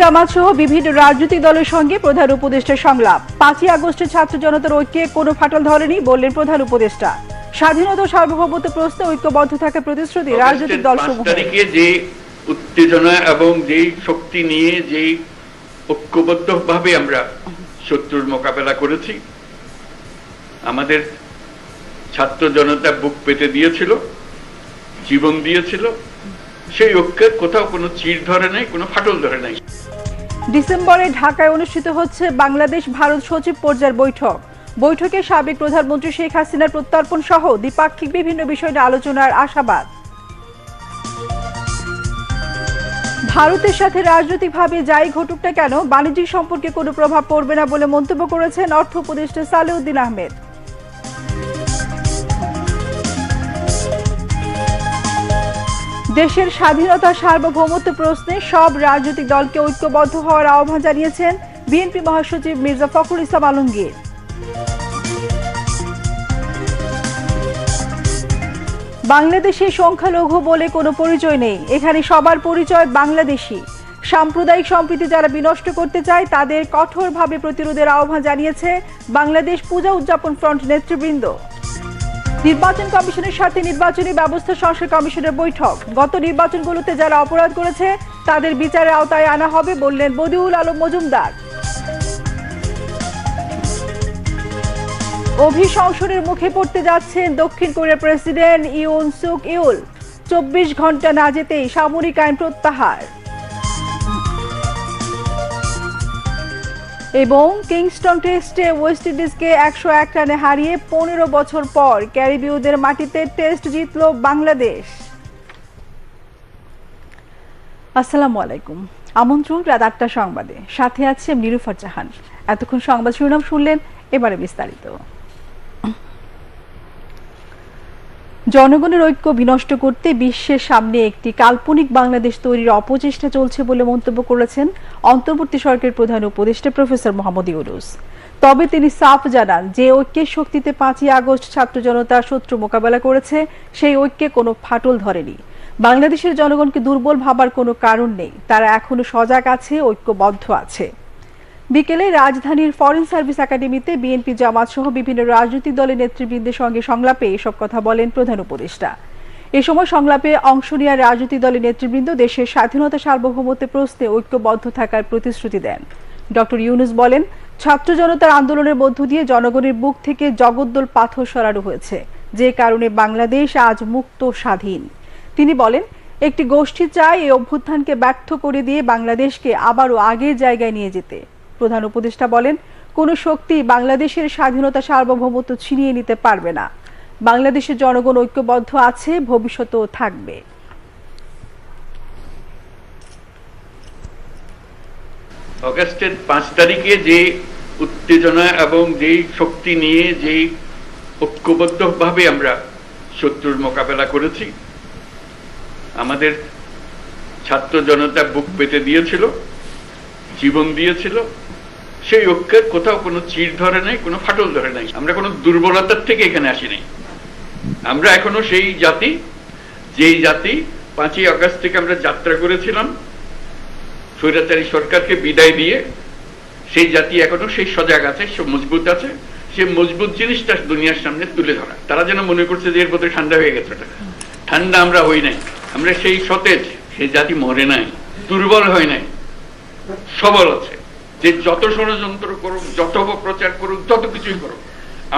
জামাত সহ বিভিন্ন রাজনৈতিক দলের সঙ্গে প্রধান উপদেষ্টা সংলাপ। পাঁচই আগস্টের ছাত্র জনতার ঐক্যে কোনো ফাটল ধরেনি বললেন প্রধান উপদেষ্টা। স্বাধীনতা সার্বভৌমত্ব প্রশ্নে ঐক্যবদ্ধ থাকার প্রতিশ্রুতি রাজনৈতিক দলসমূহ। যে উত্তেজনা এবং যেই শক্তি নিয়ে যেই ঐক্যবদ্ধ ভাবে আমরা শত্রুর মোকাবেলা করেছি আমাদের ছাত্র জনতা বুক পেতে দিয়েছিল জীবন দিয়েছিল। সেই ঐক্যের কোথাও কোনো চির ধরে নাই কোনো ফাটল ধরে নাই। ডিসেম্বরে ঢাকায় অনুষ্ঠিত হচ্ছে বাংলাদেশ ভারত সচিব পর্যায়ের বৈঠক। বৈঠকে সাবেক প্রধানমন্ত্রী শেখ হাসিনার প্রত্যর্পণ সহ দ্বিপাক্ষিক বিভিন্ন বিষয় নিয়ে আলোচনার আশাবাদ। ভারতের সাথে রাজনৈতিকভাবে যাই ঘটুক না কেন, বাণিজ্যিক সম্পর্কে কোনো প্রভাব পড়বে না বলে মন্তব্য করেছেন অর্থ উপদেষ্টা সালেউদ্দিন আহমেদ। দেশের স্বাধীনতা সার্বভৌমত্ব প্রশ্নে সব রাজনৈতিক দলকে ঐক্যবদ্ধ হওয়ার আহ্বান জানিয়েছেন বিএনপি মহাসচিব মির্জা ফখরুল ইসলাম আলমগীর। বাংলাদেশে সংখ্যালঘু বলে কোনো পরিচয় নেই। এখানে সবার পরিচয় বাংলাদেশি। সাম্প্রদায়িক সম্প্রীতি যারা বিনষ্ট করতে চায়, তাদের কঠোরভাবে প্রতিরোধের আহ্বান জানিয়েছে বাংলাদেশ পূজা উদযাপন ফ্রন্ট নেতৃবৃন্দ। নির্বাচন কমিশনের সাথে নির্বাচনী ব্যবস্থা সংস্কার কমিশনের বৈঠক। গত নির্বাচনগুলোতে যারা অপরাধ করেছে, তাদের বিচারের আওতায় আনা হবে বললেন বদিউল আলম মজুমদার। অভিশংসনের মুখে পড়তে যাচ্ছেন দক্ষিণ কোরিয়ার প্রেসিডেন্ট ইউন সুক ইউল। চব্বিশ ঘণ্টা না যেতেই সামরিক আইন প্রত্যাহার। এবং কিংস্টন টেস্টে ওয়েস্ট ইন্ডিজকে একশো এক রানে হারিয়ে পনেরো বছর পর ক্যারিবীয়দের মাটিতে টেস্ট জিতল বাংলাদেশ। আসসালামু আলাইকুম। আমন্ত্রণ রাত আটটা সংবাদে। সাথে আছে নিরুফার জাহান। এতক্ষণ সংবাদ শিরোনাম শুনলেন, এবারে বিস্তারিত। জনগণের ঐক্য বিনষ্ট করতে বিশ্বের সামনে একটি কাল্পনিক বাংলাদেশ তৈরির অপচেষ্টা চলছে বলে মন্তব্য করেছেন অন্তর্বর্তী সরকারের প্রধান উপদেষ্টা প্রফেসর মোহাম্মদ ইউনুস। তবে তিনি সাফ জানান, যে ঐক্যের শক্তিতে পাঁচই আগস্ট ছাত্র জনতা শত্রু মোকাবেলা করেছে, সেই ঐক্যে কোনো ফাটল ধরেনি। বাংলাদেশের জনগণকে দুর্বল ভাবার কোনো কারণ নেই, তারা এখনও সজাগ আছে, ঐক্যবদ্ধ আছে। বিকেলে রাজধানীর ফরেন সার্ভিস একাডেমিতে বিএনপি জামাত সহ বিভিন্ন রাজনৈতিক দলের নেতৃবৃন্দের সঙ্গে সংলাপে এসব কথা বলেন প্রধান উপদেষ্টা। এ সময় সংলাপে অংশ নেওয়া রাজনৈতিক দলের নেতৃবৃন্দ দেশের স্বাধীনতা সার্বভৌমত্বের প্রশ্নে ঐক্যবদ্ধ থাকার প্রতিশ্রুতি দেন। ডক্টর ইউনুস বলেন, ছাত্র জনতার আন্দোলনের মধ্য দিয়ে জনগণের বুক থেকে জগদ্দল পাথর সরানো হয়েছে। যে কারণে বাংলাদেশ আজ মুক্ত, স্বাধীন। তিনি বলেন, একটি গোষ্ঠী চায় এই অভ্যুত্থানকে ব্যর্থ করে দিয়ে বাংলাদেশকে আবারও আগের জায়গায় নিয়ে যেতে। প্রধান উপদেষ্টা বলেন, কোন শক্তি বাংলাদেশের স্বাধীনতা সার্বভৌমত্ব ছিনিয়ে নিতে পারবে না। বাংলাদেশের জনগণ ঐক্যবদ্ধ আছে, ভবিষ্যতেও থাকবে। অগাস্টের পাঁচ তারিখে যে উত্তেজনা এবং যেই শক্তি নিয়ে যেই ঐক্যবদ্ধ ভাবে আমরা শত্রুর মোকাবেলা করেছি, আমাদের ছাত্র জনতা বুক পেতে দিয়েছিল, জীবন দিয়েছিল সেই ঐক্যের কোথাও কোনো চির ধরে নাই, কোনো ফাটল ধরে নাই। আমরা কোনো দুর্বলতার থেকে এখানে আসি নাই আমরা এখনও সেই জাতি, যেই জাতি পাঁচই আগস্ট থেকে আমরা যাত্রা করেছিলাম, স্বৈরাচারী সরকারকে বিদায় দিয়ে, সেই জাতি এখনও সেই সজাগ আছে, সে মজবুত আছে, সে মজবুত জিনিসটা দুনিয়ার সামনে তুলে ধরা। তারা যেন মনে করছে যে এর মধ্যে ঠান্ডা হয়ে গেছে ওটা। ঠান্ডা আমরা হই নাই। আমরা সেই সতেজ, সেই জাতি মরে নাই, দুর্বল হয় নাই, সবল আছে। যে যত ষড়যন্ত্র করুক, যত প্রচার করুক, যত কিছুই করুক,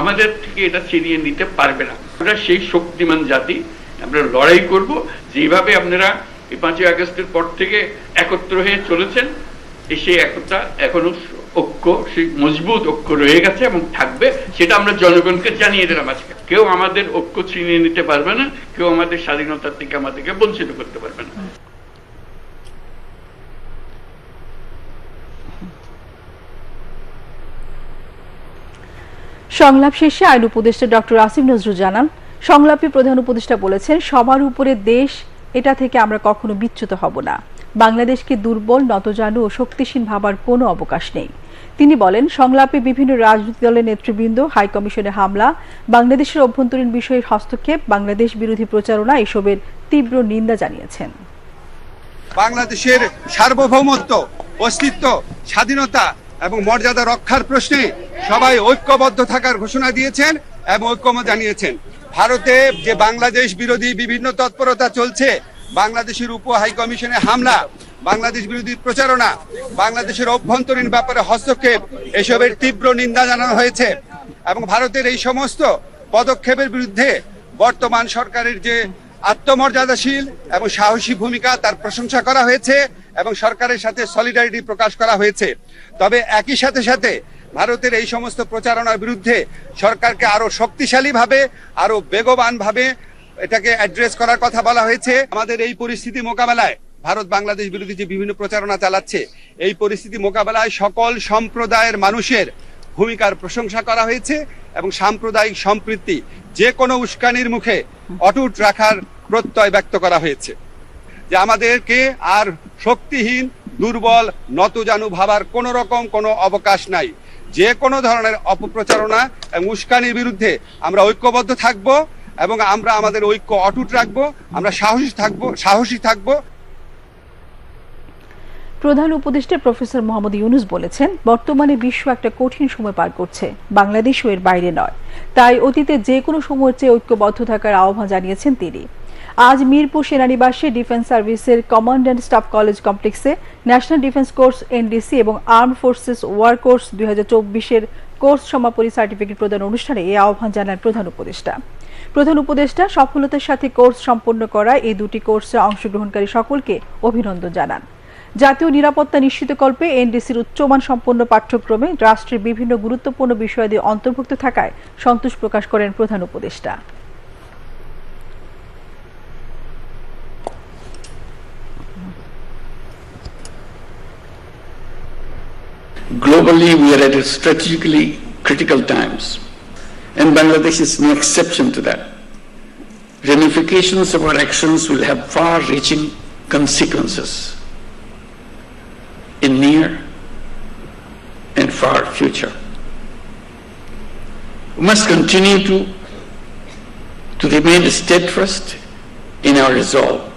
আমাদের থেকে এটা ছিনিয়ে নিতে পারবে না। আমরা সেই শক্তিমান জাতি, আমরা লড়াই করব। যেভাবে আপনারা এই পাঁচই আগস্টের পর থেকে একত্র হয়ে চলেছেন, এই সেই একতা এখনও ঐক্য, সেই মজবুত ঐক্য রয়ে গেছে এবং থাকবে, সেটা আমরা জনগণকে জানিয়ে দিলাম আজকে। কেউ আমাদের ঐক্য ছিনিয়ে নিতে পারবে না, কেউ আমাদের স্বাধীনতার থেকে আমাদেরকে বঞ্চিত করতে পারবে না। সংলাপ শেষে আইন উপদেষ্টা ডক্টর আসিফ নজরুল জানান, সংলাপে প্রধান উপদেষ্টা বলেছেন, সবার উপরে দেশ, এটা থেকে আমরা কখনো বিচ্যুত হব না। বাংলাদেশকে দুর্বল, নতজানু ও শক্তিশীল ভাবার কোনো অবকাশ নেই। তিনি বলেন, সংলাপে বিভিন্ন রাজনৈতিক দলের নেতৃবৃন্দ হাইকমিশনে হামলা, বাংলাদেশের অভ্যন্তরীণ বিষয়ের হস্তক্ষেপ, বাংলাদেশ বিরোধী প্রচারণা এসবের তীব্র নিন্দা জানিয়েছেন। বাংলাদেশের সার্বভৌমত্ব, অস্তিত্ব, স্বাধীনতা এবং মর্যাদা রক্ষার প্রশ্নে সবাই ঐক্যবদ্ধ থাকার ঘোষণা দিয়েছেন এবং ঐক্যমত জানিয়েছেন। ভারতে যে বাংলাদেশ বিরোধী বিভিন্ন তৎপরতা চলছে, বাংলাদেশের উপ হাই কমিশনে হামলা, বাংলাদেশ বিরোধী প্রচারণা, বাংলাদেশের অভ্যন্তরীণ ব্যাপারে হস্তক্ষেপ, এসবের তীব্র নিন্দা জানানো হয়েছে এবং ভারতের এই সমস্ত পদক্ষেপের বিরুদ্ধে বর্তমান সরকারের যে আত্মমর্যাদাশীল এবং সাহসী ভূমিকা তার প্রশংসা করা হয়েছে এবং সরকারের সাথে সলিডারিটি প্রকাশ করা হয়েছে। তবে একই সাথে সাথে ভারতের এই সমস্ত প্রচারণার বিরুদ্ধে সরকারকে আরও শক্তিশালীভাবে আরও বেগবানভাবে এটাকে অ্যাড্রেস করার কথা বলা হয়েছে। আমাদের এই পরিস্থিতি মোকাবেলায় ভারত বাংলাদেশ বিরোধী যে বিভিন্ন প্রচারণা চালাচ্ছে, এই পরিস্থিতি মোকাবেলায় সকল সম্প্রদায়ের মানুষের ভূমিকার প্রশংসা করা হয়েছে এবং সাম্প্রদায়িক সম্প্রীতি যে কোনো উস্কানির মুখে অটুট রাখার প্রত্যয় ব্যক্ত করা হয়েছে যে আমাদেরকে আর শক্তিহীন, দুর্বল, নতজানু ভাবার কোনো রকম কোনো অবকাশ নাই। যে কোনো ধরনের অপপ্রচারণা এবং উস্কানির বিরুদ্ধে আমরা ঐক্যবদ্ধ থাকব এবং আমরা আমাদের ঐক্য অটুট রাখব, আমরা সাহসী থাকব সাহসী থাকব। প্রধান উপদেষ্টা প্রফেসর মোহাম্মদ ইউনুস বলেছেন, বর্তমানে বিশ্ব একটা কঠিন সময় পার করছে। বাংলাদেশও এর বাইরে নয়। তাই অতীতে যে কোনো সময়ের চেয়ে ঐক্যবদ্ধ থাকার আহ্বান জানিয়েছেন তিনি। আজ মিরপুর সেনানিবাসে ডিফেন্স সার্ভিসের কমান্ড অ্যান্ড স্টাফ কলেজ কমপ্লেক্সে ন্যাশনাল ডিফেন্স কোর্স এনডিসি এবং আর্ম ফোর্সেস ওয়ার কোর্স দুই চব্বিশের কোর্স সমাপনী সার্টিফিকেট প্রদান অনুষ্ঠানে এই আহ্বান জানান প্রধান উপদেষ্টা। প্রধান উপদেষ্টা সফলতার সাথে কোর্স সম্পন্ন করা এই দুটি কোর্সে অংশগ্রহণকারী সকলকে অভিনন্দন জানান। জাতীয় নিরাপত্তা নিশ্চিতকল্পে এনডিসির উচ্চমান সম্পন্ন পাঠ্যক্রমে রাষ্ট্রের বিভিন্ন গুরুত্বপূর্ণ বিষয়াদি অন্তর্ভুক্ত থাকায় সন্তোষ প্রকাশ করেন প্রধান উপদেষ্টা Globally, we are at a strategically critical times, and Bangladesh is no exception to that. Ramifications of our actions will have far reaching consequences in near and far future. We must continue to, to remain steadfast in our resolve.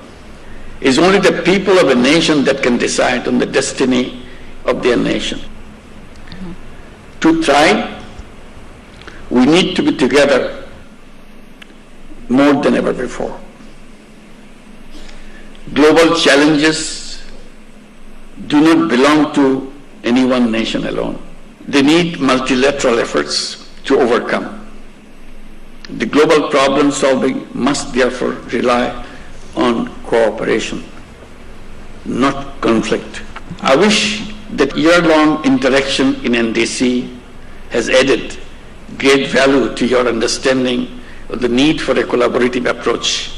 It's only the people of a nation that can decide on the destiny of their nation. Mm-hmm. To try, we need to be together more than ever before. Global challenges do not belong to any one nation alone. They need multilateral efforts to overcome. The global problem solving must therefore rely on cooperation, not conflict. I wish that year-long interaction in NDC has added great value to your understanding of the need for a collaborative approach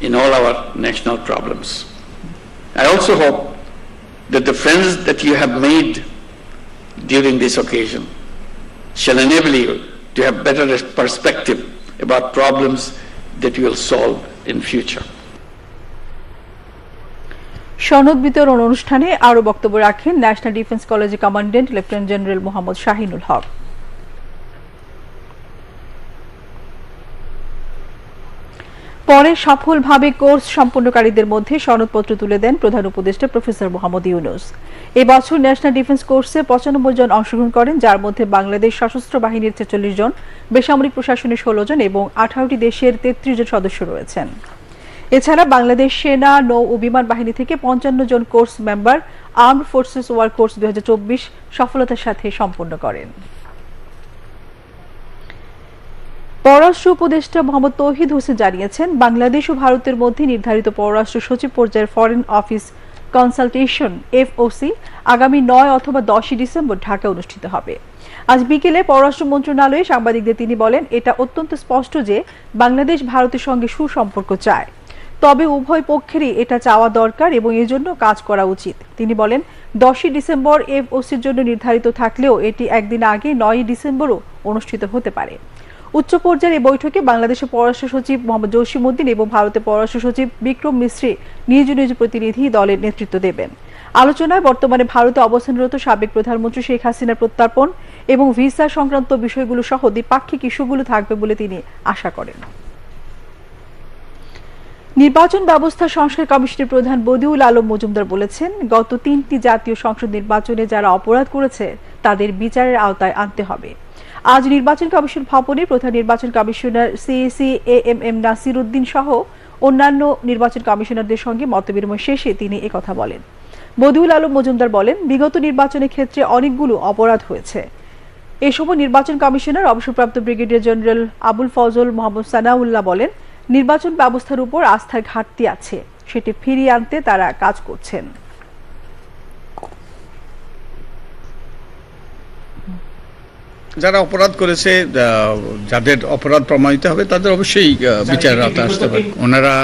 in all our national problems. I also hope that the friends that you have made during this occasion shall enable you to have better perspective about problems that you will solve in future. সনদ বিতরণ অনুষ্ঠানে আরও বক্তব্য রাখেন national defence কলেজের commandant lieutenant general Mohammad Shahinul Haque পরে সফলভাবে course সম্পন্নকারীদের মধ্যে সনদপত্র তুলে দেন প্রধান উপদেষ্টা প্রফেসর মোহাম্মদ ইউনুস। এবছর ন্যাশনাল ডিফেন্স কোর্সে পঁচানব্বই জন অংশগ্রহণ করেন, যার মধ্যে বাংলাদেশ সশস্ত্র বাহিনীর ছেচল্লিশ জন, বেসামরিক প্রশাসনের ষোলো জন এবং আঠারোটি দেশের তেত্রিশ জন সদস্য রয়েছেন। এছাড়া বাংলাদেশ সেনা, নৌ ও বিমান বাহিনী থেকে পঞ্চান্ন জন course member, armed forces war course দুই হাজার চব্বিশ সফলতার সাথে সম্পন্ন করেন। পররাষ্ট্র উপদেষ্টা মোহাম্মদ তৌহিদ হোসেন জানিয়েছেন, বাংলাদেশ ও ভারতের মধ্যে নির্ধারিত পররাষ্ট্র সচিব পর্যায়ের ফরেন অফিস কনসালটেশন এফওসি আগামী নয় অথবা দশই ডিসেম্বর ঢাকা অনুষ্ঠিত হবে। আজ বিকেলে পররাষ্ট্র মন্ত্রণালয়ে সাংবাদিকদের তিনি বলেন, এটা অত্যন্ত স্পষ্ট যে বাংলাদেশ ভারতের সঙ্গে সুসম্পর্ক চায়। তবে উভয় পক্ষেরই এটা চাওয়া দরকার এবং এজন্য কাজ করা উচিত। তিনি বলেন, দশই ডিসেম্বর এফওসির জন্য নির্ধারিত থাকলেও এটি একদিন আগে নয়ই ডিসেম্বরও অনুষ্ঠিত হতে পারে। উচ্চ পর্যায়ের এই বৈঠকে বাংলাদেশের পররাষ্ট্র সচিব মোহাম্মদ জসিমউদ্দিন এবং ভারতের পররাষ্ট্র সচিব বিক্রম মিশ্রি নিজ নিজ প্রতিনিধি দলের নেতৃত্ব দেবেন। আলোচনায় বর্তমানে ভারতে অবস্থানরত সাবেক প্রধানমন্ত্রী শেখ হাসিনার প্রত্যর্পণ এবং ভিসা সংক্রান্ত বিষয়গুলো সহ দ্বিপাক্ষিক ইস্যুগুলো থাকবে বলে তিনি আশা করেন। নির্বাচন ব্যবস্থা সংস্কার কমিশনের প্রধান বদিউল আলম মজুমদার বলেছেন, গত তিনটি জাতীয় সংসদ নির্বাচনে যারা অপরাধ করেছে, তাদের বিচারের আওতায় আনতে হবে। আজ নির্বাচন কমিশন ভবনে প্রধান নির্বাচন commissioner CAC A M M Nasir Uddin সহ অন্যান্য নির্বাচন কমিশনারদের সঙ্গে মতবিনিময় শেষে তিনি একথা বলেন। বদিউল আলম মজুমদার বলেন, বিগত নির্বাচনের ক্ষেত্রে অনেকগুলো অপরাধ হয়েছে। এ সময় নির্বাচন কমিশনার, অবসরপ্রাপ্ত ব্রিগেডিয়ার জেনারেল আবুল ফজল মোহাম্মদ সানাউল্লাহ বলেন, নির্বাচন ব্যবস্থার উপর আস্থার ঘাটতি আছে, সেটি ফিরিয়ে আনতে তারা কাজ করছেন। যারা অপরাধ করেছে যাদের অপরাধ প্রমাণিত হবে তাদের অবশ্যই আহ, বিচারের আওতায় আসতে পারে। ওনারা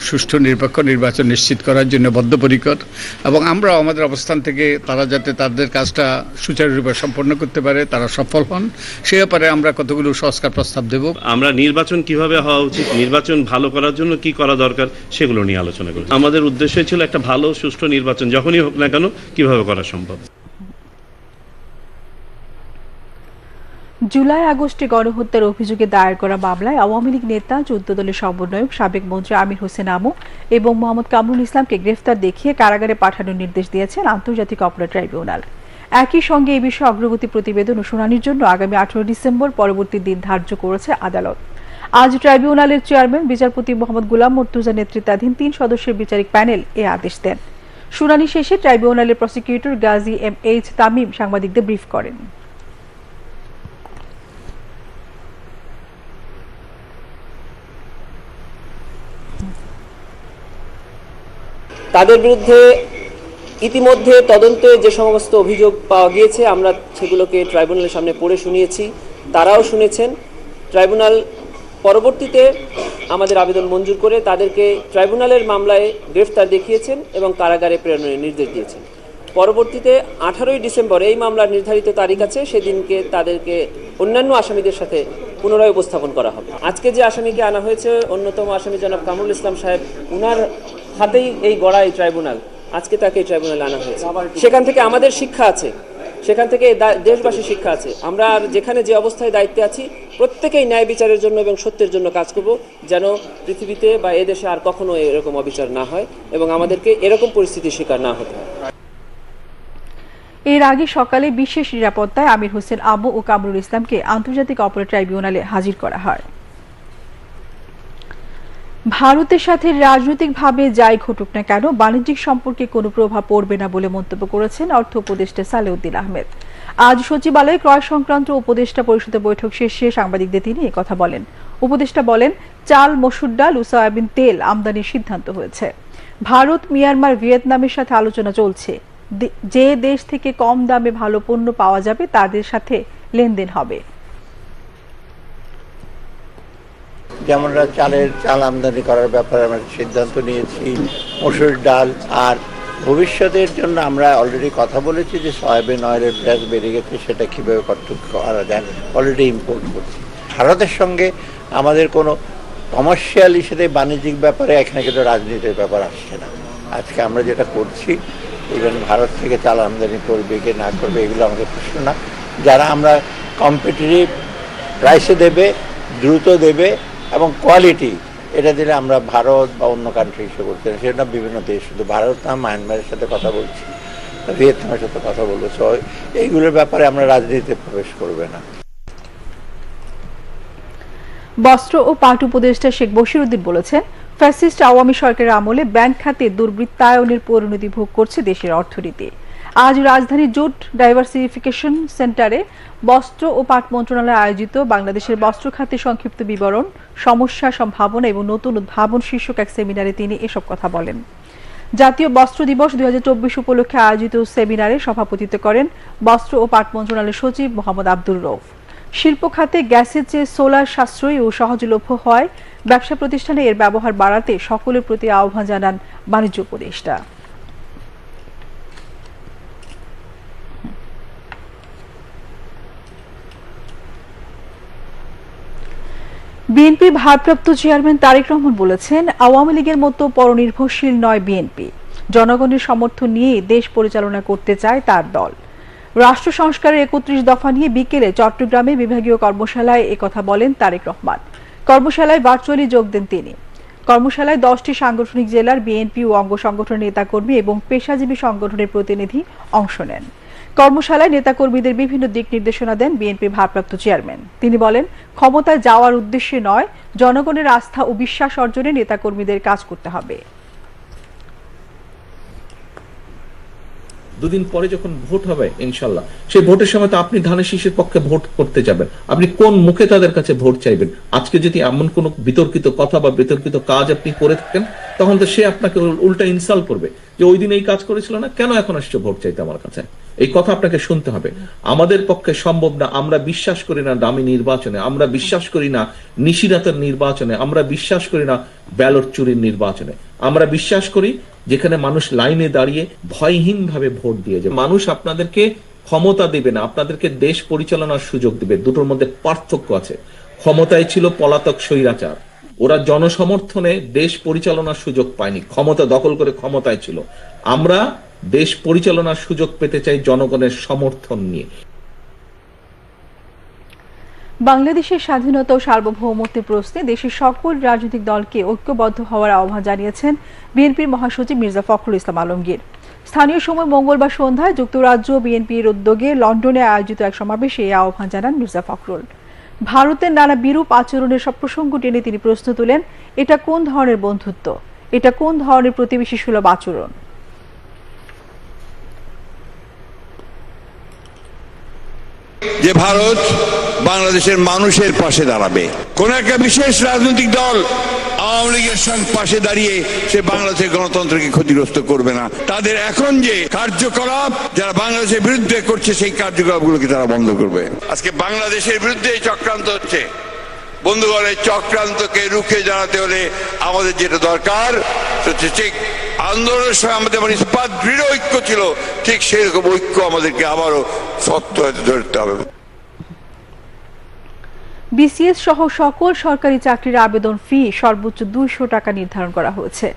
সুষ্ঠু নিরপেক্ষ নির্বাচন নিশ্চিত করার জন্য বদ্ধপরিকর এবং আমরা আমাদের অবস্থান থেকে তারা যাতে তাদের কাজটা সুচারুরূপে সম্পন্ন করতে পারে তারা সফল হন। সে ব্যাপারে আমরা কতগুলো সংস্কার প্রস্তাব দেব। আমরা নির্বাচন কীভাবে হওয়া উচিত নির্বাচন ভালো করার জন্য কি করা দরকার সেগুলো নিয়ে আলোচনা করি আমাদের উদ্দেশ্য ছিল একটা ভালো সুষ্ঠু নির্বাচন যখনই হোক না কেন কীভাবে করা সম্ভব। জুলাই আগস্টে গণহত্যার অভিযোগে দায়ের করা মামলায় আওয়ামী লীগ নেতা চোদ্দ দলের সমন্বয়ক, সাবেক মন্ত্রী আমির হোসেন আমু এবং মোহাম্মদ কামরুল ইসলামকে গ্রেফতার দেখিয়ে কারাগারে পাঠানোর নির্দেশ দিয়েছেন আন্তর্জাতিক অপরাধ ট্রাইব্যুনাল। একই সঙ্গে এই বিষয়ে অগ্রগতি প্রতিবেদন ও শুনানির জন্য আগামী আঠারো ডিসেম্বর পরবর্তী দিন ধার্য করেছে আদালত। আজ ট্রাইব্যুনালের চেয়ারম্যান, বিচারপতি মোহাম্মদ গুলাম মর্তুজা নেতৃত্বাধীন তিন সদস্যের বিচারিক প্যানেল এ আদেশ দেন। শুনানি শেষে ট্রাইব্যুনালের prosecutor Gazi M H Tamim সাংবাদিকদের ব্রিফ করেন। তাদের বিরুদ্ধে ইতিমধ্যে তদন্তে যে সমস্ত অভিযোগ পাওয়া গিয়েছে, আমরা সেগুলোকে ট্রাইব্যুনালের সামনে পড়ে শুনিয়েছি। তারাও শুনেছেন। ট্রাইব্যুনাল পরবর্তীতে আমাদের আবেদন মঞ্জুর করে তাদেরকে ট্রাইব্যুনালের মামলায় গ্রেফতার দেখিয়েছেন এবং কারাগারে প্রেরণের নির্দেশ দিয়েছেন। পরবর্তীতে আঠারোই ডিসেম্বর এই মামলার নির্ধারিত তারিখ আছে, সেদিনকে তাদেরকে অন্যান্য আসামিদের সাথে পুনরায় উপস্থাপন করা হবে। আজকে যে আসামিকে আনা হয়েছে, অন্যতম আসামি জনাব কামরুল ইসলাম সাহেব, উনার হাতেই এই গড়া এই ট্রাইব্যুনাল। আজকে তাকে এই ট্রাইব্যুনালে আনা হয়েছে। সেখান থেকে আমাদের শিক্ষা আছে। সেখান থেকে দা- দেশবাসীর শিক্ষা আছে। আমরা আর যেখানে যে অবস্থায় দায়িত্বে আছি, প্রত্যেকেই ন্যায় বিচারের জন্য এবং সত্যের জন্য কাজ করব, যেন পৃথিবীতে বা এদেশে আর কখনো এরকম অবিচার না হয় এবং আমাদেরকে এরকম পরিস্থিতির শিকার না হতে হয়। এর আগে সকালে বিশেষ নিরাপত্তায় আমির হোসেন আবু ও কামরুল ইসলামকে আন্তর্জাতিক অপরাধ ট্রাইব্যুনালে হাজির করা হয়। ভারতের সাথে রাজনৈতিকভাবে যাই ঘটুক না কেন, বাণিজ্যিক সম্পর্কে কোনো প্রভাব পড়বে না বলে মন্তব্য করেছেন অর্থ উপদেষ্টা সালেউদ্দিন আহমেদ। আজ সচিবালয়ে ক্রয় সংক্রান্ত উপদেষ্টা পরিষদের বৈঠক শেষে সাংবাদিকদের তিনি কথা বলেন। উপদেষ্টা বলেন, চাল, মসুর ডাল ও সয়াবিন তেল আমদানির সিদ্ধান্ত হয়েছে। ভারত, মিয়ানমার, ভিয়েতনামের সাথে আলোচনা চলছে। যে দেশ থেকে কম দামে ভালো পণ্য পাওয়া যাবে, তাদের সাথে লেনদেন হবে। যেমন চালের চাল আমদানি করার ব্যাপারে আমরা সিদ্ধান্ত নিয়েছি, মসুর ডাল, আর ভবিষ্যতের জন্য আমরা অলরেডি কথা বলেছি যে সয়াবিন অয়েলের প্রাইস বেড়ে গেছে, সেটা কীভাবে কন্ট্রোল করা যায় অলরেডি ইম্পোর্ট করছি। ভারতের সঙ্গে আমাদের কোনো কমার্শিয়াল ইস্যুতে বাণিজ্যিক ব্যাপারে এখানে কিন্তু রাজনীতির ব্যাপার আসছে না। আজকে আমরা যেটা করছি ইভেন ভারত থেকে চাল আমদানি করবে কি না করবে, এগুলো আমাদের প্রশ্ন না। যারা আমরা কম্পিটিটিভ প্রাইসে দেবে, দ্রুত দেবে এবং কোয়ালিটি এটা দিলে আমরা ভারত বা অন্য কান্ট্রি হিসেবে করতে পারি। সেটা বিভিন্ন দেশ, শুধু ভারত না মায়ানমারের সাথে কথা বলছি ভিয়েতনামের সাথে কথা বলব। সো এইগুলোর ব্যাপারে আমরা রাজনীতিতে প্রবেশ করবে না। বস্ত্র ও পাট উপদেষ্টা শেখ বশিরউদ্দিন বলেছেন ফ্যাসিস্ট আওয়ামী সরকারের আমলে ব্যাংক খাতে দুর্বৃত্তায়নের পরিণতি ভোগ করছে দেশের অর্থনীতি। আজ রাজধানীর জুট ডাইভার্সিফিকেশন সেন্টারে বস্ত্র ও পাট মন্ত্রণালয় আয়োজিত বাংলাদেশের বস্ত্র খাতে সংক্ষিপ্ত বিবরণ, সমস্যা সম্ভাবনা এবং নতুন উদ্ভাবন শীর্ষক এক সেমিনারে তিনি এসব কথা বলেন। জাতীয় বস্ত্র দিবস দুই উপলক্ষে আয়োজিত সেমিনারে সভাপতিত্ব করেন বস্ত্র ও পাট মন্ত্রণালয়ের সচিব মোহাম্মদ আব্দুর রৌফ শিল্প খাতে গ্যাসের চেয়ে সোলার সাশ্রয়ী ও সহজলভ্য হয় ব্যবসা প্রতিষ্ঠানে এর ব্যবহার বাড়াতে সকলের প্রতি আহ্বান জানান বাণিজ্য উপদেষ্টা। বিএনপির ভারপ্রাপ্ত চেয়ারম্যান তারেক রহমান বলেছেন, আওয়ামী লীগের মতো পরনির্ভরশীল নয় বিএনপি। জনগণের সমর্থন নিয়ে দেশ পরিচালনা করতে চায় তার দল। রাষ্ট্র সংস্কারের একত্রিশ দফা নিয়ে বিকেলে চট্টগ্রামে বিভাগীয় কর্মশালায় একথা বলেন তারেক রহমান। কর্মশালায় ভার্চুয়ালি যোগ দেন তিনি। কর্মশালায় দশটি সাংগঠনিক জেলার বিএনপি ও অঙ্গ সংগঠনের নেতাকর্মী এবং পেশাজীবী সংগঠনের প্রতিনিধি অংশ নেন। কর্মশালায় নেতাকর্মীদের বিভিন্ন দিক নির্দেশনা দেন বিএনপি ভারপ্রাপ্ত চেয়ারম্যান। তিনি বলেন, ক্ষমতায় যাওয়ার উদ্দেশ্যে নয়, জনগণের আস্থা ও বিশ্বাস অর্জনে নেতাকর্মীদের কাজ করতে হবে। দুদিন পরে যখন ভোট হবে, ইনশাল্লাহ, সেই ভোটের সময় তো আপনি ধানের শীষের পক্ষে ভোট করতে যাবেন। আপনি কোন মুখে তাদের কাছে ভোট চাইবেন? আজকে যদি এমন কোন বিতর্কিত কথা বা বিতর্কিত কাজ আপনি করে থাকেন, তখন তো সে আপনাকে উল্টা ইনসাল্ট করবে যে, ওই দিন এই কাজ করেছিল না, কেন এখন আসছে ভোট চাইতে আমার কাছে? এই কথা আপনাকে শুনতে হবে। আমাদের পক্ষে সম্ভব না, আমরা বিশ্বাস করি না দামি নির্বাচনে, আমরা বিশ্বাস করি না নিশিরাতের নির্বাচনে, আমরা বিশ্বাস করি না ব্যালট চুরির নির্বাচনে। আমরা বিশ্বাস করি যেখানে মানুষ লাইনে দাঁড়িয়ে ভয়হীন ভাবে ভোট দিয়ে যে মানুষ আপনাদেরকে ক্ষমতা দেবে না, আপনাদেরকে দেশ পরিচালনার সুযোগ দেবে, দুটোর মধ্যে পার্থক্য আছে। ক্ষমতায় ছিল পলাতক স্বৈরাচার, ওরা জনসমর্থনে দেশ পরিচালনার সুযোগ পায়নি, ক্ষমতা দখল করে ক্ষমতায় ছিল। আমরা দেশ পরিচালনার সুযোগ পেতে চাই জনগণের সমর্থন নিয়ে। বাংলাদেশের স্বাধীনতা ও সার্বভৌমত্বের প্রশ্নে দেশের সকল রাজনৈতিক দলকে ঐক্যবদ্ধ হওয়ার আহ্বান জানিয়েছেন বিএনপির মহাসচিব মির্জা ফখরুল ইসলাম আলমগীর। স্থানীয় সময় মঙ্গলবার সন্ধ্যায় যুক্তরাজ্য বিএনপির উদ্যোগে লন্ডনে আয়োজিত এক সমাবেশে এই আহ্বান জানান মির্জা ফখরুল। ভারতের নানা বিরূপ আচরণের সব প্রসঙ্গ টেনে তিনি প্রশ্ন তুলেন, এটা কোন ধরনের বন্ধুত্ব? এটা কোন ধরনের প্রতিবেশী সুলভ আচরণ? যে ভারত বাংলাদেশের মানুষের পাশে দাঁড়াবে। কোন একটা বিশেষ রাজনৈতিক দল আওয়ামী লীগের সঙ্গে পাশে দাঁড়িয়ে সে বাংলাদেশের গণতন্ত্রকে ক্ষতিগ্রস্ত করবে না। তাদের এখন যে কার্যকলাপ যারা বাংলাদেশের বিরুদ্ধে করছে, সেই কার্যকলাপগুলোকে তারা বন্ধ করবে। আজকে বাংলাদেশের বিরুদ্ধে চক্রান্ত হচ্ছে। বন্ধুগণের চক্রান্তকে রুখে জানাতে হলে আমাদের যেটা দরকার, সেটা ঠিক আন্দোলনের সময় আমাদের মানে ইস্পাত, দৃঢ় ঐক্য ছিল, ঠিক সেরকম ঐক্য আমাদেরকে আবারও সত্য ধরতে হবে। বিসিএস সহ সকল সরকারি চাকরির আবেদন ফি সর্বোচ্চ দুইশো টাকা নির্ধারণ করা হয়েছে।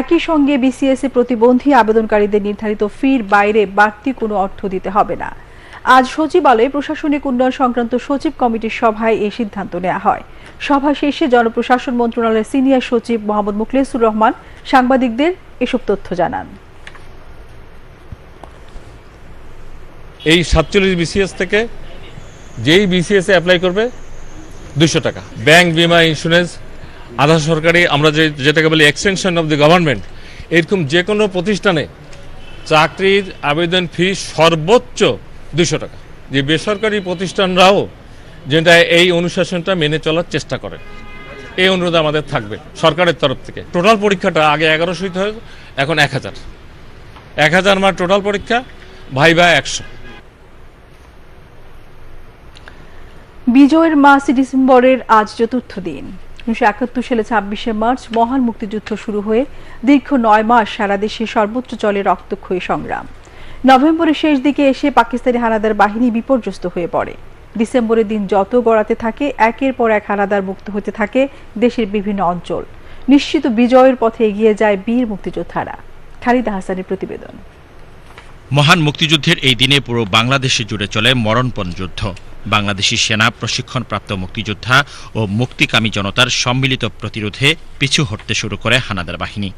একই সঙ্গে বিসিএস এ প্রতিবন্ধী আবেদনকারীদের নির্ধারিত ফির বাইরে বাড়তি কোনো অর্থ দিতে হবে না। আজ সচিবালয়ে প্রশাসনিক উন্নয়ন সংক্রান্ত সচিব কমিটির সভায় এই সিদ্ধান্ত নেওয়া হয়। সভা শেষে জনপ্রশাসন মন্ত্রণালয়ের সিনিয়র সচিব মোহাম্মদ মুখলেসুর রহমান সাংবাদিকদের এসব তথ্য জানান। এই সাতচল্লিশ বিসিএস থেকে যেই বিসিএস অ্যাপ্লাই করবে দুশো টাকা। ব্যাংক বিমা ইন্স্যুরেন্স আধা সরকারি, আমরা যে যেটাকে বলি এক্সটেনশন অফ দি গভর্নমেন্ট এরকম যে কোনো প্রতিষ্ঠানে চাকরির আবেদন ফি সর্বোচ্চ দুশো টাকা। যে বেসরকারি প্রতিষ্ঠানরাও যেটা এই অনুশাসনটা মেনে চলার চেষ্টা করে। এই অনুরোধ আমাদের থাকবে সরকারের তরফ থেকে। টোটাল পরীক্ষাটা আগে এগারোশো হয় এখন এক হাজার। এক হাজার মার টোটাল পরীক্ষা, ভাইবা একশো। বিজয়ের মাস ডিসেম্বরের আজ চতুর্থ দিন। উনিশশো একাত্তর সালে ছাব্বিশে মার্চ মহান মুক্তিযুদ্ধ শুরু হয়ে দীর্ঘ নয় মাস সারা দেশে সর্বোচ্চ চলে রক্তক্ষয়ী সংগ্রাম। নভেম্বরের শেষ দিকে এসে পাকিস্তানি হানাদার বাহিনী বিপর্যস্ত হয়ে পড়ে। ডিসেম্বরের দিন যত গড়াতে থাকে, একের পর এক হানাদার মুক্ত হতে থাকে দেশের বিভিন্ন অঞ্চল। নিশ্চিত বিজয়ের পথে এগিয়ে যায় বীর মুক্তিযোদ্ধারা। খালিদা হাসানের প্রতিবেদন। মহান মুক্তিযুদ্ধের এই দিনে পুরো বাংলাদেশে জুড়ে চলে মরণপণ যুদ্ধ। বাংলাদেশি সেনা, প্রশিক্ষণপ্রাপ্ত মুক্তিযোদ্ধা ও মুক্তিকামী জনতার সম্মিলিত প্রতিরোধে পিছু হটতে শুরু করে হানাদার বাহিনী।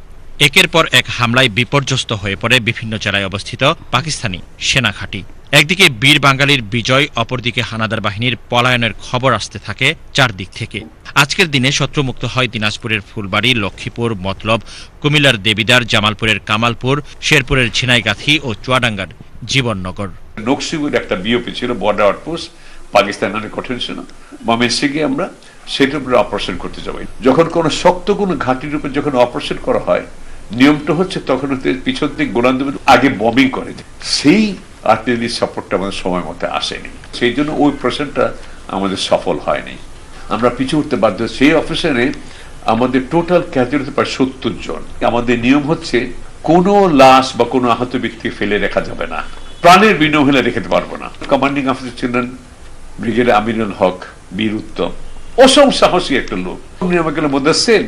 একের পর এক হামলায় বিপর্যস্ত হয়ে পড়ে বিভিন্ন জেলায় অবস্থিত পাকিস্তানি সেনা ঘাঁটি। একদিকে বীর বাঙালির বিজয়, অপরদিকে হানাদার বাহিনীর পলায়নের খবর আসতে থাকে চারদিক থেকে। আজকের দিনে শত্রুমুক্ত হয় দিনাজপুরের ফুলবাড়ি, লক্ষ্মীপুর, মতলব, কুমিল্লার দেবিদার, জামালপুরের কামালপুর, শেরপুরের ঝিনাইগাথি ও চুয়াডাঙ্গার জীবননগর। নকশিবুর একটা বিওপি ছিল বর্ডার আউটপোস্ট পাকিস্তান অনেক কঠিন ছিল। আমরা সেটার উপরে অপারেশন করতে যাব। যখন কোনো শক্ত কোনো ঘাঁটির উপর যখন অপারেশন করা হয় নিয়মটা হচ্ছে তখন পিছন দিক গোলান দেবেন আগে বমিং করে সেই আর্টিলারি সাপোর্টটা আমাদের সময় মতো আসেনি। সেই জন্য ওই অপারেশনটা আমাদের সফল হয়নি। আমরা পিছু উঠতে বাধ্য সেই অপারেশনে আমাদের টোটাল ক্যাজুয়ালিটি প্রায় সত্তর জন। আমাদের নিয়ম হচ্ছে কোনো লাশ বা কোনো আহত ব্যক্তি ফেলে রাখা যাবে না। প্রাণের বিনিময় হলে রেখে পারব না। কমান্ডিং অফিসার ছিলেন ব্রিগেডিয়ার আমিরুল হক, বীর উত্তম। অসম সাহসী একটা লোক। আমাকে বলতেছেন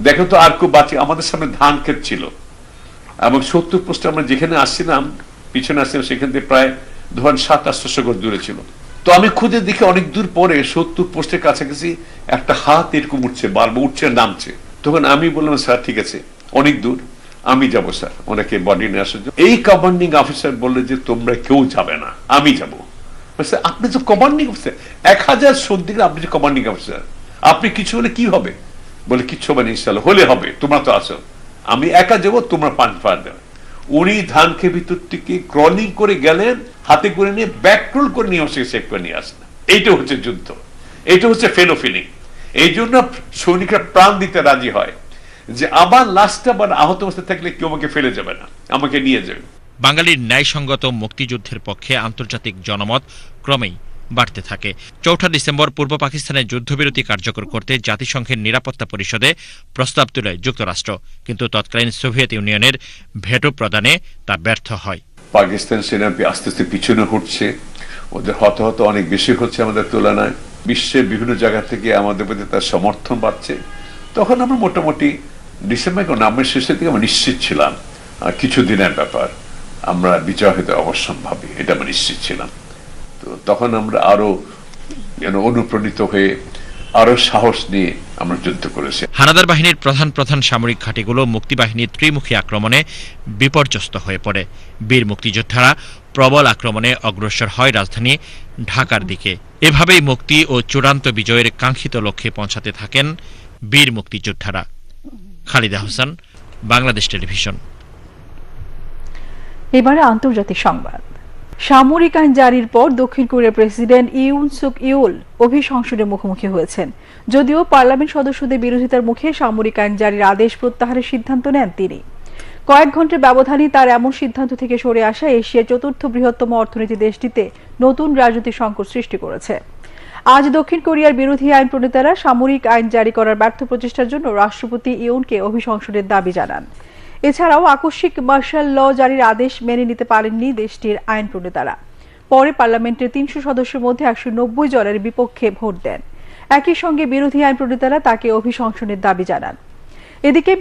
দেখো তো আর কেউ বাঁচে, আমাদের সামনে ধান ক্ষেত ছিল। এবং সত্তর পোস্টে আমরা যেখানে আসছিলাম, পিছনে আসছিলাম, সেখান থেকে প্রায় ধরেন সাত আটশো গজ দূরে ছিল। তো আমি খুঁজে দেখি অনেক দূর পরে সত্তর পোস্টের কাছাকাছি একটা হাত এরকম উঠছে বারবার উঠছে, নামছে। তখন আমি বললাম, স্যার, ঠিক আছে, অনেক দূর, আমি যাব, স্যার। ওনাকে বডি নিয়ে আসার জন্য। এই কমান্ডিং অফিসার বললে যে, তোমরা কেউ যাবে না, আমি যাব। আপনি তো কমান্ডিং অফিসার, এক হাজার সন্ধিকে আপনি যে কমান্ডিং অফিসার, আপনি কিছু হলে কি হবে? বলে, কিচ্ছু হবে না ইনশাল্লাহ হলে হবে, তোমরা তো আসো আমি একা যাব, তোমরা পাঁচ পার দেবে। উনি ধানকে ভিতর থেকে ক্রলিং করে গেলেন, হাতে করে নিয়ে ব্যাকরোল করে নিয়ে আসে সেভ করে নিয়ে আসলেন। এইটা হচ্ছে যুদ্ধ। এইটা হচ্ছে ফেলো ফিলিং এই জন্য সৈনিকরা প্রাণ দিতে রাজি হয় যে, আবার লাস্টে আবার আহত অবস্থায় থাকলে কেউ আমাকে ফেলে যাবে না, আমাকে নিয়ে যাবে। বাঙালির ন্যায়সঙ্গত মুক্তিযুদ্ধের পক্ষে আন্তর্জাতিক জনমত ক্রমেই বাড়তে থাকে। চৌঠা ডিসেম্বর পূর্ব পাকিস্তানের যুদ্ধবিরতি কার্যকর করতে জাতিসংঘের নিরাপত্তা পরিষদে প্রস্তাব তোলে যুক্তরাষ্ট্র। কিন্তু তৎকালীন সোভিয়েত ইউনিয়নের ভেটো প্রদানে তা ব্যর্থ হয়। পাকিস্তান সেনা আস্তে আস্তে পিছনে হটছে। ওদের হতাহত অনেক বেশি হচ্ছে আমাদের তুলনায়। বিশ্বের বিভিন্ন জায়গা থেকে আমাদের প্রতি তার সমর্থন বাড়ছে। তখন আমরা মোটামুটি ডিসেম্বর নামের শেষের দিকে আমরা নিশ্চিত ছিলাম। কিছু দিনের ব্যাপার আমরা বিজয় হতে অবশ্যম্ভাবী এটা আমরা নিশ্চিত ছিলাম। তো তখন আমরা আরও যেন অনুপ্রাণিত হয়ে আরও সাহস নিয়ে আমরা যুদ্ধ করেছি। হানাদার বাহিনীর প্রধান প্রধান সামরিক ঘাঁটিগুলো মুক্তিবাহিনীর ত্রিমুখী আক্রমণে বিপর্যস্ত হয়ে পড়ে। বীর মুক্তিযোদ্ধারা প্রবল আক্রমণে অগ্রসর হয় রাজধানী ঢাকার দিকে। এভাবেই মুক্তি ও চূড়ান্ত বিজয়ের কাঙ্ক্ষিত লক্ষ্যে পৌঁছাতে থাকেন বীর মুক্তিযোদ্ধারা। খালিদা হোসেন বাংলাদেশ টেলিভিশন। এবারে আন্তর্জাতিক সংবাদ। সামরিক আইন জারির পর দক্ষিণ কোরিয়ার প্রেসিডেন্ট ইউন সুক ইউল অভিশংসনের মুখোমুখি হয়েছেন। যদিও পার্লামেন্ট সদস্যদের বিরোধিতার মুখে সামরিক আইন জারির আদেশ প্রত্যাহারের সিদ্ধান্ত নেন তিনি। কয়েক ঘণ্টার ব্যবধানে তার এমন সিদ্ধান্ত থেকে সরে আসা এশিয়ার চতুর্থ বৃহত্তম অর্থনীতি দেশটিতে নতুন রাজনৈতিক সংকট সৃষ্টি করেছে। আজ দক্ষিণ কোরিয়ার বিরোধী আইন প্রণেতারা সামরিক আইন জারি করার ব্যর্থ প্রচেষ্টার জন্য রাষ্ট্রপতি ইউনকে অভিশংসনের দাবি জানান। এছাড়াও আকস্মিক মার্শাল ল জারির আদেশ মেনে নিতে পারেননি দেশটির আইন প্রণেতারা। পরে পার্লামেন্টের তিনশো সদস্যের মধ্যে একশো নব্বই জনের বিপক্ষে ভোট দেন। একই সঙ্গে বিরোধী আইন প্রণেতারা তাকে অভিশংসনের দাবি জানান। এদিকে